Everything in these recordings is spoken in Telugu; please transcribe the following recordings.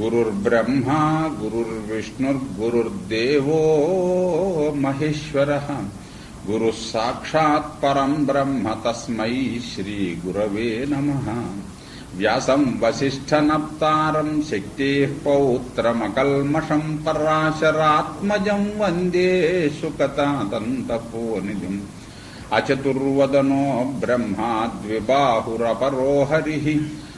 గురుర్బ్రహ్మా గురుర్విష్ణుర్గురుర్దేవో మహేశ్వర. గురు సాక్షాత్ పరం బ్రహ్మ తస్మై శ్రీ గురవే నమ. వ్యాసం వసిష్ఠనప్తారం శక్తేః పౌత్రమకల్మషం పరాశరాత్మజం వందే సుకతాదంతపోనిధిం అచతుర్వదనో బ్రహ్మా ద్విబాహురపరో హరిః.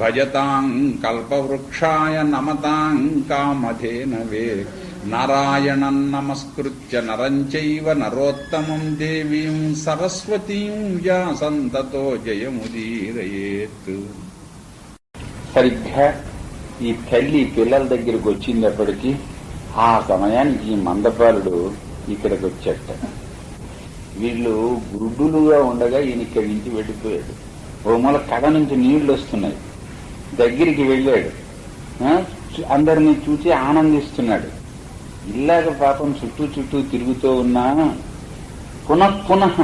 భజతాం కల్పవృక్షాయ నమతాం కామధేనవే నారాయణం నమస్కృత్య నరంచైవ నరోత్తమం దేవీం సరస్వతీం వ్యాసంతతో జయముదీరయేత్ సరిగ్గా ఈ తల్లి పిల్లల దగ్గరికి వచ్చినప్పటికీ ఆ సమయానికి ఈ మందపాలుడు ఇక్కడికి వచ్చాట వీళ్ళు గుడ్డులుగా ఉండగా ఈయన ఇక్కడి నుంచి వెళ్ళిపోయాడు. ఓ మూల కథ నుంచి నీళ్ళు వస్తున్నాయి. దగ్గరికి వెళ్ళాడు. అందరినీ చూసి ఆనందిస్తున్నాడు. ఇల్లాగ పాపం చుట్టూ చుట్టూ తిరుగుతూ ఉన్నా పునః పునః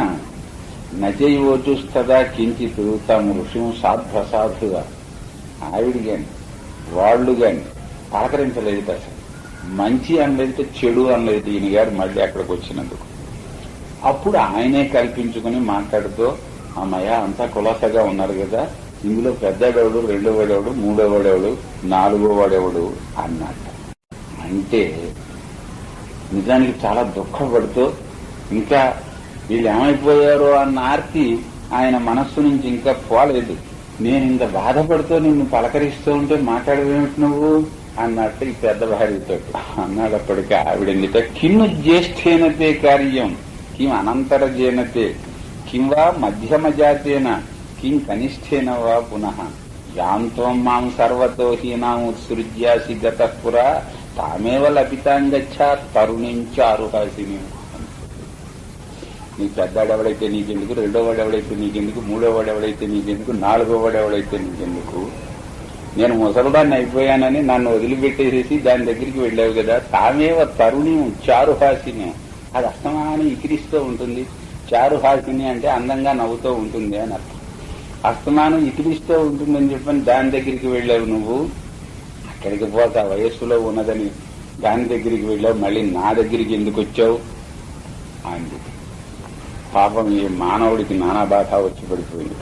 నజైవోచుస్తదా కించిత్ తాము ఋషిం సాధ్వసాధుగా ఆవిడ కాని వాళ్ళు కాని పలకరించలేదు అసలు. మంచి అనలేదు చెడు అనలేదు ఈయన గారు మళ్ళీ అక్కడికి వచ్చినందుకు. అప్పుడు ఆయనే కల్పించుకుని మాట్లాడుతూ అమ్మయ్య అంతా కులాసగా ఉన్నారు కదా ఇందులో పెద్దవాడెవడు రెండో వాడేవాడు మూడో వాడేవాడు నాలుగో వాడెవడు అన్నట్ట అంటే నిజానికి చాలా దుఃఖపడుతూ ఇంకా వీళ్ళు ఏమైపోయారో అన్న ఆర్తి ఆయన మనస్సు నుంచి ఇంకా పోలేదు. నేను ఇంత బాధపడుతూ నిన్ను పలకరిస్తూ ఉంటే మాట్లాడవేమిటి నువ్వు? అన్నట్టు ఈ పెద్ద భార్యతో అన్నాడప్పటికీ ఆవిడ కిన్ను జ్యేష్ఠేనతే కార్యం కిం అనంతర జేనతే కింవా మధ్యమ జాతేన కిం కనిష్ఠేన వా పునః యాంత్వం మాం సర్వతో హీనాం ఉత్సృజ్యాసి గతఃపురా తామేవ లభితాంగచ్చా తరుణించారుహాసిని నీ పెద్దాడు ఎవడైతే నీకెందుకు? రెండో వాడు ఎవడైతే నీకెందుకు? మూడో వాడు ఎవడైతే నీకెందుకు? నాలుగో వాడు ఎవడైతే నీకెందుకు? నేను ముసలిదాన్ని అయిపోయానని నన్ను వదిలిపెట్టేసేసి దాని దగ్గరికి వెళ్ళావు కదా? తామేవ తరుణి చారుహాసిని. అది అస్తమానం ఇకిరిస్తూ ఉంటుంది. చారుహాసిని అంటే అందంగా నవ్వుతూ ఉంటుంది అని అర్థం. అస్తమానం ఇకిరిస్తూ ఉంటుందని చెప్పని దాని దగ్గరికి వెళ్ళావు నువ్వు? అక్కడికి పోతా వయస్సులో ఉన్నదని దాని దగ్గరికి వెళ్ళావు మళ్ళీ నా దగ్గరికి ఎందుకు వచ్చావు? అంది. పాపం ఈ మానవుడికి నానా బాధ వచ్చి పడిపోయింది.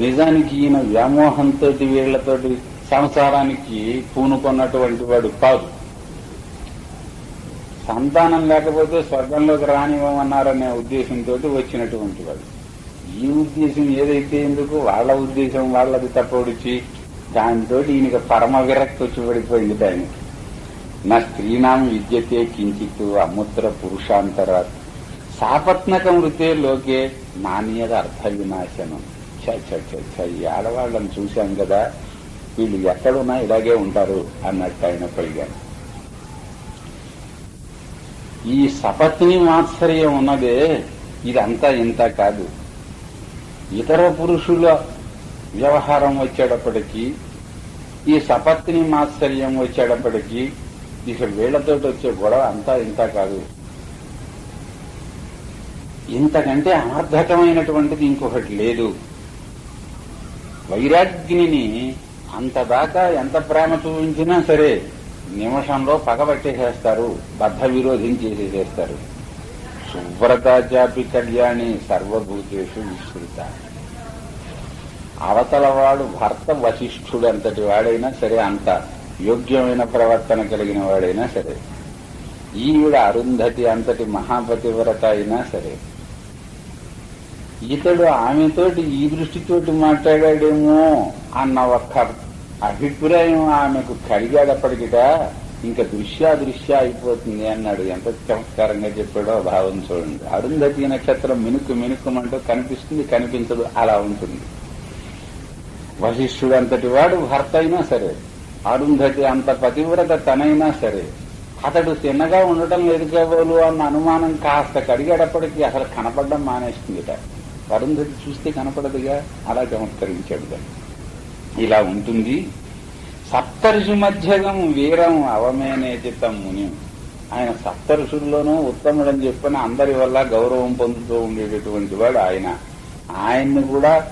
నిజానికి ఈయన వ్యామోహంతో వీళ్ళతోటి సంసారానికి పూనుకున్నటువంటి వాడు కాదు. సంతానం లేకపోతే స్వర్గంలోకి రానివ్వమన్నారనే ఉద్దేశంతో వచ్చినటువంటి వాడు. ఈ ఉద్దేశం ఏదైతే ఎందుకు వాళ్ళ ఉద్దేశం వాళ్ళది తప్పొడిచి దానితో ఈయనకి పరమ విరక్తి వచ్చి పడిపోయింది దానికి. నా స్త్రీనాం విద్యతే కించిత్ అముత్ర పురుషాంతర సాపత్నక మృతే లోకే నాణ్యత అర్థ వినాశనం. చ ఈ ఆడవాళ్ళని చూశాం కదా వీళ్ళు ఎక్కడున్నా ఇలాగే ఉంటారు అన్నట్టు ఆయన పడిగాను ఈ సపత్ని మాత్సర్యం ఉన్నదే ఇదంతా ఇంత కాదు. ఇతర పురుషుల వ్యవహారం వచ్చేటప్పటికీ ఈ సపత్ని మాత్సర్యం వచ్చేటప్పటికీ ఇక వీళ్ళతో వచ్చే గొడవ అంతా ఇంత కాదు. ఇంతకంటే ఆర్థకమైనటువంటిది ఇంకొకటి లేదు. వైరాగ్నిని అంతదాకా ఎంత ప్రేమ చూపించినా సరే నిమిషంలో పగబట్టేసేస్తారు బద్ధ విరోధం చేసేసేస్తారు. సువ్రతాచాపి కళ్యాణి సర్వభూతేషు విస్తృత. అవతల వాడు భర్త వశిష్ఠుడు అంతటి వాడైనా సరే అంత యోగ్యమైన ప్రవర్తన కలిగిన వాడైనా సరే ఈవిడ అరుంధతి అంతటి మహాపతివ్రత అయినా సరే ఇతడు ఆమెతోటి ఈ దృష్టితోటి మాట్లాడాడేమో అన్న ఒక్క అభిప్రాయం ఆమెకు కలిగాడప్పటికిట ఇంకా దృశ్యాదృశ్య అయిపోతుంది అన్నాడు. ఎంత చమత్కారంగా చెప్పాడో భావం చూడండి. అరుంధతి నక్షత్రం మినుకు మినుకుమంటూ కనిపిస్తుంది కనిపించదు అలా ఉంటుంది. వశిష్ఠుడు అంతటి వాడు భర్త అయినా సరే అరుంధతి అంత పతివ్రత తనైనా సరే అతడు తిన్నగా ఉండటం లేదు కాబోలు అన్న అనుమానం కాస్త కడిగేటప్పటికీ అసలు కనపడడం మానేస్తుందిట అరుంధతి చూస్తే కనపడదుగా? అలా చమత్కరించాడు. ఇలా ఉంటుంది. సప్తర్షి మధ్యగం వీరం అవమేనే చిత్తం ముని. ఆయన సప్తఋషుల్లోనూ ఉత్తముడని చెప్పిన అందరి వల్ల గౌరవం పొందుతూ ఉండేటటువంటి వాడు ఆయన. ఆయన్ని కూడా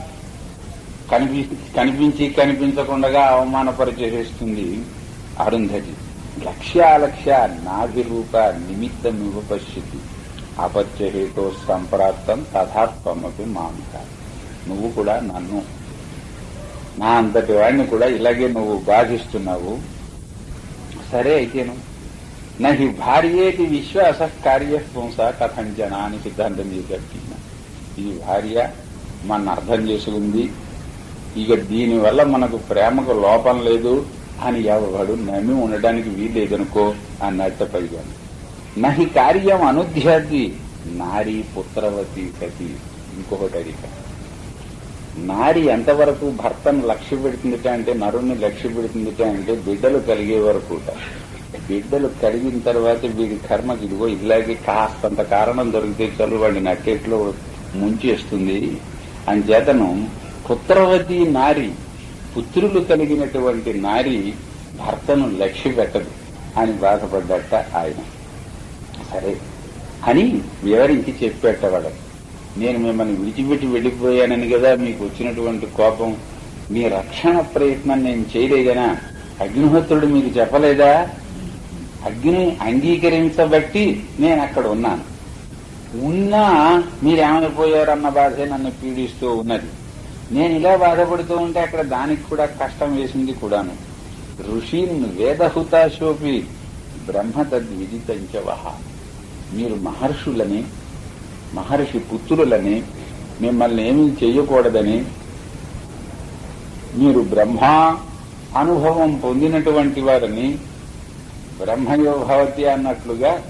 కనిపి కనిపించి కనిపించకుండా అవమానపరిచేస్తుంది అరుంధతి. లక్ష్యాలక్ష్య నాభిరూప నిమిత్తం పశ్యతి అపత్యహేతో సంప్రాప్తం తథాత్మపి మామిక నువ్వు కూడా నన్ను నా అంతటి వాడిని కూడా ఇలాగే నువ్వు బాధిస్తున్నావు. సరే అయితేను. నహి భార్యేటి విశ్వాస కార్యపుంస కథంజన అని సిద్ధాంతం చేశాడు ఈ భార్య మన అర్థం చేసుకుంది. ఇక దీనివల్ల మనకు ప్రేమకు లోపం లేదు అని ఎవడు నమ్మి ఉండడానికి వీల్లేదనుకో అన్నట్టు పైగా నహి కార్యం అనుధ్యాతి నారీ పుత్రవతి సతి. ఇంకొకటి అడిగా నారి ఎంతవరకు భర్తను లక్ష్య పెడుతుందిట అంటే నరుణ్ణి లక్ష్య పెడుతుందిట అంటే బిడ్డలు కలిగే వరకు బిడ్డలు కలిగిన తర్వాత వీడి కర్మకి ఇదిగో ఇలాగే కాస్తంత కారణం దొరికితే చలు వాడిని నట్టేట్లో ముంచేస్తుంది. అని చేతను పుత్రవతి నారి పుత్రులు కలిగినటువంటి నారి భర్తను లక్ష్య పెట్టదు అని బాధపడ్డట ఆయన. సరే అని వివరించి చెప్పేటవాడు నేను మిమ్మల్ని విడిచిపెట్టి వెళ్ళిపోయానని కదా మీకు వచ్చినటువంటి కోపం. మీ రక్షణ ప్రయత్నం నేను చేయలేదనా? అగ్నిహోత్రుడు మీకు చెప్పలేదా? అగ్ని అంగీకరించబట్టి నేను అక్కడ ఉన్నాను. ఉన్నా మీరేమైపోయారన్న బాధే నన్ను పీడిస్తూ ఉన్నది. నేను ఇలా బాధపడుతూ ఉంటే అక్కడ దానికి కూడా కష్టం వేసింది కూడాను. ఋషిన్ వేదహుతాశోపి బ్రహ్మ తద్విదితంచవహ మీరు మహర్షులని మహర్షి పుత్రులని మిమ్మల్ని ఏమీ చెయ్యకూడదని మీరు బ్రహ్మ అనుభవం పొందినటువంటి వారిని బ్రహ్మయోభవతి అన్నట్లుగా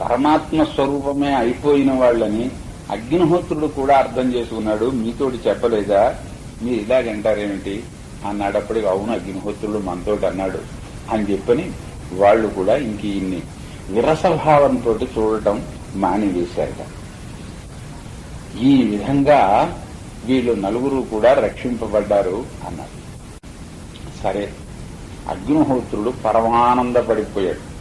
పరమాత్మ స్వరూపమే అయిపోయిన వాళ్ళని అగ్నిహోత్రుడు కూడా అర్థం చేసుకున్నాడు. మీతోటి చెప్పలేదా? మీరు ఇలాగంటారేమిటి అన్నాడప్పటికి అవును అగ్నిహోత్రుడు మనతోటి అన్నాడు అని చెప్పని వాళ్ళు కూడా ఇంక ఇన్ని విరసభావంతో చూడటం మానివేశారట. ఈ విధంగా వీళ్ళు నలుగురు కూడా రక్షింపబడ్డారు అన్నారు. సరే అగ్నిహోత్రుడు పరమానందపడిపోయాడు.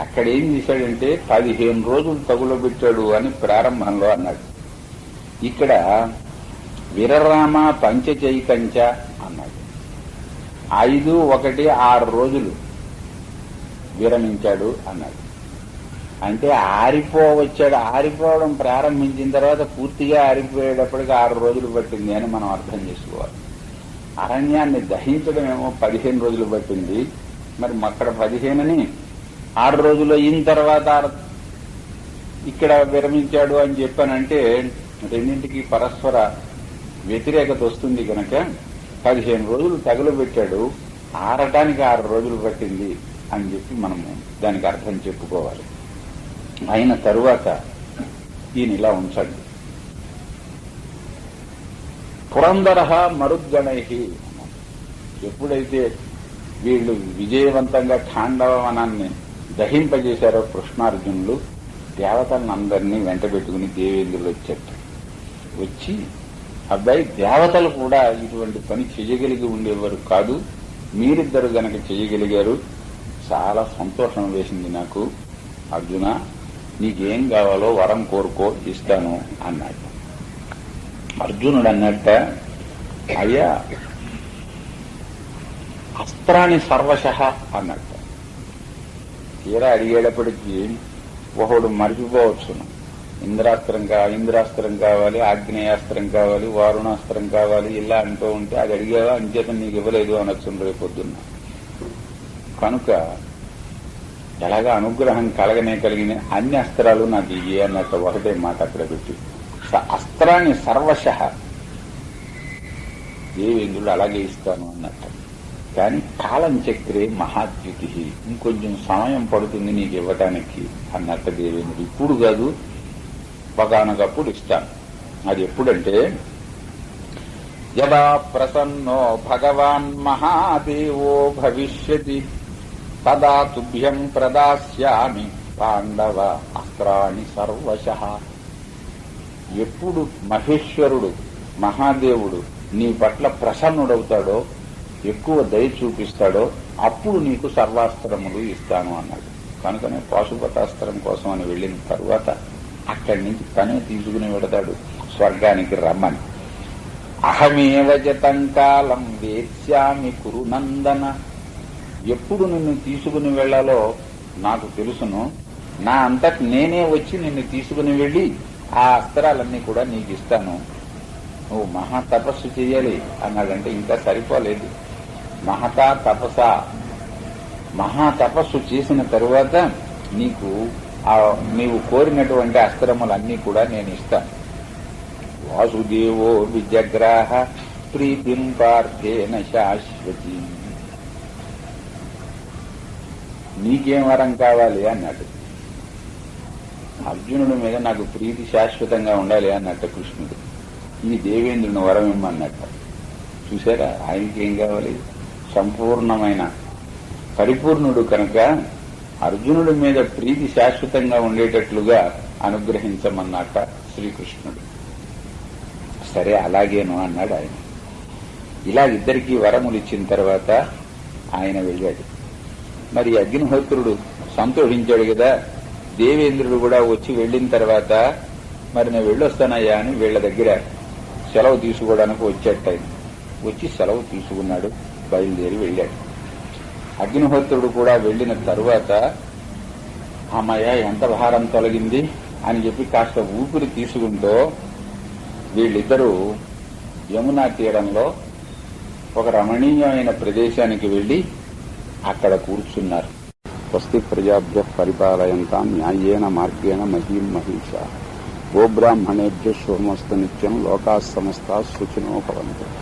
అక్కడ ఏం చేశాడంటే పదిహేను రోజులు తగులబెట్టాడు అని ప్రారంభంలో అన్నాడు. ఇక్కడ విరరామ పంచచైతంచ అన్నాడు. ఐదు ఒకటి ఆరు రోజులు విరమించాడు అన్నాడు. అంటే ఆరిపోవచ్చాడు. ఆరిపోవడం ప్రారంభించిన తర్వాత పూర్తిగా ఆరిపోయేటప్పటికి ఆరు రోజులు పట్టింది అని మనం అర్థం చేసుకోవాలి. అరణ్యాన్ని దహించడం ఏమో పదిహేను రోజులు పట్టింది. మరి అక్కడ పదిహేనుని ఆరు రోజులు అయిన తర్వాత ఇక్కడ విరమించాడు అని చెప్పానంటే రెండింటికి పరస్పర వ్యతిరేకత వస్తుంది కనుక పదిహేను రోజులు తగులబెట్టాడు. ఆరటానికి ఆరు రోజులు పట్టింది అని చెప్పి మనము దానికి అర్థం చెప్పుకోవాలి. అయిన తరువాత ఈయన ఇలా ఉంచండి. పురందర మరుద్గణై ఎప్పుడైతే వీళ్ళు విజయవంతంగా ఖాండవ వనాన్ని దహింపజేశారో కృష్ణార్జునులు దేవతలను అందరినీ వెంట పెట్టుకుని దేవేంద్రులు వచ్చారు. వచ్చి అబ్బాయి దేవతలు కూడా ఇటువంటి పని చేయగలిగి ఉండేవారు కాదు. మీరిద్దరు గనక చేయగలిగారు. చాలా సంతోషం వేసింది నాకు. అర్జున నీకేం కావాలో వరం కోరుకో ఇస్తాను అన్నాడు. అర్జునుడు అన్నట్ట అయ్యా అస్త్రాన్ని సర్వశ అన్నట్ట. తీరా అడిగేటప్పటికీ ఒకడు మర్చిపోవచ్చును. ఇంద్రాస్త్రం కా ఇంద్రాస్త్రం కావాలి ఆగ్నేయాస్త్రం కావాలి వారుణాస్త్రం కావాలి ఇలా అంటూ ఉంటే అది అడిగావా? అంచేత నీకు ఇవ్వలేదు అనొచ్చు రేపు పొద్దున్న. కనుక ఎలాగా అనుగ్రహం కలగనే కలిగిన అన్ని అస్త్రాలు నాకు ఇవి అన్నట్టు ఒకటే మాట అక్కడ పెట్టి. అస్త్రాన్ని సర్వశ. దేవేంద్రుడు అలాగే ఇస్తాను అన్నట్టు. కానీ కాలం చక్రే మహాద్యుతి ఇంకొంచెం సమయం పడుతుంది నీకు ఇవ్వటానికి అన్నట్టు దేవేంద్రుడు. ఇప్పుడు కాదు ఒకనొకప్పుడు ఇస్తాను. అది ఎప్పుడంటే యదా ప్రసన్నో భగవాన్ మహాదేవో భవిష్యతి. తదా తుభ్యం ప్రదాస్యామి పాండవ అస్త్రాణి సర్వశ. ఎప్పుడు మహేశ్వరుడు మహాదేవుడు నీ పట్ల ప్రసన్నుడవుతాడో ఎక్కువ దయ చూపిస్తాడో అప్పుడు నీకు సర్వాస్త్రములు ఇస్తాను అన్నాడు. కనుకనే పాశుపతాస్త్రం కోసం అని వెళ్ళిన తరువాత అక్కడి నుంచి తనే తీసుకుని వెడతాడు స్వర్గానికి రమ్మని. అహమేవ జతం కాలం వేత్స్యామి కురు నందన. ఎప్పుడు నిన్ను తీసుకుని వెళ్ళాలో నాకు తెలుసును. నా అంతటి నేనే వచ్చి నిన్ను తీసుకుని వెళ్ళి ఆ అస్త్రాలన్నీ కూడా నీకు ఇస్తాను. నువ్వు మహా తపస్సు చేయాలి అన్నాడంటే ఇంకా సరిపోలేదు. మహతా తపస. మహా తపస్సు చేసిన తరువాత నీకు ఆ నీవు కోరినటువంటి అస్త్రములన్నీ కూడా నేను ఇస్తాను. వాసుదేవో విజగ్రాహ ప్రీతిం పార్థేన శాశ్వతీ. నీకేం వరం కావాలి అన్నాడు. అర్జునుడి మీద నాకు ప్రీతి శాశ్వతంగా ఉండాలి అన్నట్టు కృష్ణుడు. ఈ దేవేంద్రుని వరం ఇమ్మన్నట్ట. చూసారా? ఆయనకి ఏం కావాలి? సంపూర్ణమైన పరిపూర్ణుడు కనుక అర్జునుడి మీద ప్రీతి శాశ్వతంగా ఉండేటట్లుగా అనుగ్రహించమన్నట్ట శ్రీకృష్ణుడు. సరే అలాగేను అన్నాడు ఆయన. ఇలా ఇద్దరికీ వరములు ఇచ్చిన తర్వాత ఆయన వెళ్ళాడు. మరి అగ్నిహోత్రుడు సంతోషించాడు కదా. దేవేంద్రుడు కూడా వచ్చి వెళ్ళిన తర్వాత మరి నేను వెళ్ళొస్తానయ్యా అని వీళ్ళ దగ్గర సెలవు తీసుకోవడానికి వచ్చేట వచ్చి సెలవు తీసుకున్నాడు బయలుదేరి వెళ్ళాడు. అగ్నిహోత్రుడు కూడా వెళ్ళిన తరువాత అమ్మయ్య ఎంత భారం తొలగింది అని చెప్పి కాస్త ఊపిరి తీసుకుంటూ వీళ్ళిద్దరూ యమునా తీరంలో ఒక రమణీయమైన ప్రదేశానికి వెళ్ళి అక్కడ కూర్చున్నారు. స్వస్తి ప్రజాభ్య పరిపాలయంతా న్యాయేన మార్గేణ మహీం మహిష. గోబ్రాహ్మణేభ్య శుభమస్తు నిత్యం లోకా సమస్త సుఖినో భవంతు.